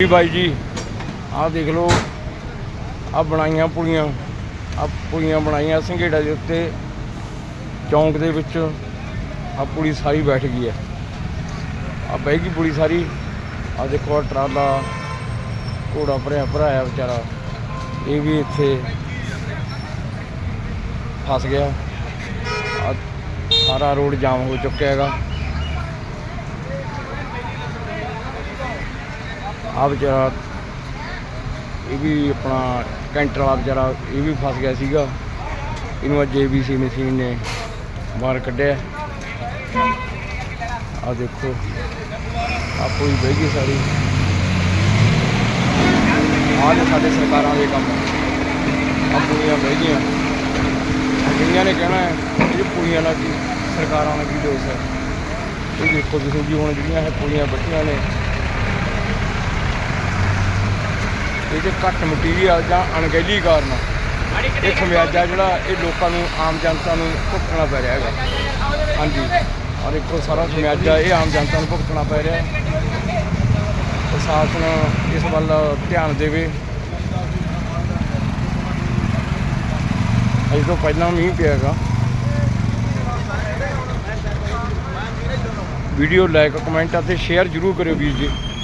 ਜੀ ਬਾਈ ਜੀ, ਆਹ ਦੇਖ ਲਓ ਆ ਬਣਾਈਆਂ ਪੁਲੀਆਂ ਆ ਪੁਲੀਆਂ ਬਣਾਈਆਂ ਸੰਘੇੜਾ ਦੇ ਉੱਤੇ, ਚੌਂਕ ਦੇ ਵਿੱਚ ਆ ਪੁਲੀ ਸਾਰੀ ਬੈਠ ਗਈ ਹੈ। ਆ ਬਹਿ ਗਈ ਪੁਲੀ ਸਾਰੀ ਆ ਦੇਖੋ ਟਰਾਲਾ, ਘੋੜਾ ਭਰਿਆ, ਭਰਾਇਆ ਵਿਚਾਰਾ, ਇਹ ਵੀ ਇੱਥੇ ਫਸ ਗਿਆ। ਸਾਰਾ ਰੋਡ ਜਾਮ ਹੋ ਚੁੱਕਿਆ ਹੈਗਾ। ਆ ਵਿਚਾਰਾ, ਇਹ ਵੀ ਆਪਣਾ ਕੈਂਟਰ ਵਾਲਾ ਵਿਚਾਰਾ, ਇਹ ਵੀ ਫਸ ਗਿਆ ਸੀਗਾ। ਇਹਨੂੰ ਅੱਜ ਏਬੀਸੀ ਮਸ਼ੀਨ ਨੇ ਬਾਹਰ ਕੱਢਿਆ। ਆ ਦੇਖੋ ਆਪੋ ਹੀ ਬਹਿ ਗਈ ਸਾਰੀ। ਆਹ ਨੇ ਸਾਡੇ ਸਰਕਾਰਾਂ ਦੇ ਕੰਮ। ਆਪੋ ਪੁਲੀਆਂ ਬਹਿ ਗਈਆਂ। ਜਿਹੜੀਆਂ ਨੇ ਕਹਿਣਾ ਹੈ, ਇਹ ਪੁਲੀਆਂ ਨਾਲ ਕੀ ਸਰਕਾਰਾਂ ਨਾਲ ਕੀ ਦੋਸ਼ ਹੈ? ਇਹ ਦੇਖੋ ਤੁਸੀਂ ਜੀ, ਹੁਣ ਜਿਹੜੀਆਂ ਇਹ ਪੁਲੀਆਂ ਬੱਟੀਆਂ ਨੇ ਇਹ 'ਚ ਘੱਟ ਮਟੀਰੀਅਲ ਜਾਂ ਅਣਗਹਿਲੀ ਕਾਰਨ ਇਹ ਖਮਿਆਜਾ ਜਿਹੜਾ ਇਹ ਲੋਕਾਂ ਨੂੰ ਆਮ ਜਨਤਾ ਨੂੰ ਭੁਗਤਣਾ ਪੈ ਰਿਹਾ ਹੈਗਾ। ਹਾਂਜੀ। ਔਰ ਦੇਖੋ ਸਾਰਾ ਖਮਿਆਜਾ ਇਹ ਆਮ ਜਨਤਾ ਨੂੰ ਭੁਗਤਣਾ ਪੈ ਰਿਹਾ। ਪ੍ਰਸ਼ਾਸਨ ਇਸ ਵੱਲ ਧਿਆਨ ਦੇਵੇ। ਅਜੇ ਤੋਂ ਪਹਿਲਾਂ ਮੀਂਹ ਪਿਆ ਹੈਗਾ। ਵੀਡੀਓ ਲਾਈਕ ਕਮੈਂਟ ਅਤੇ ਸ਼ੇਅਰ ਜ਼ਰੂਰ ਕਰਿਓ ਵੀਰ ਜੀ।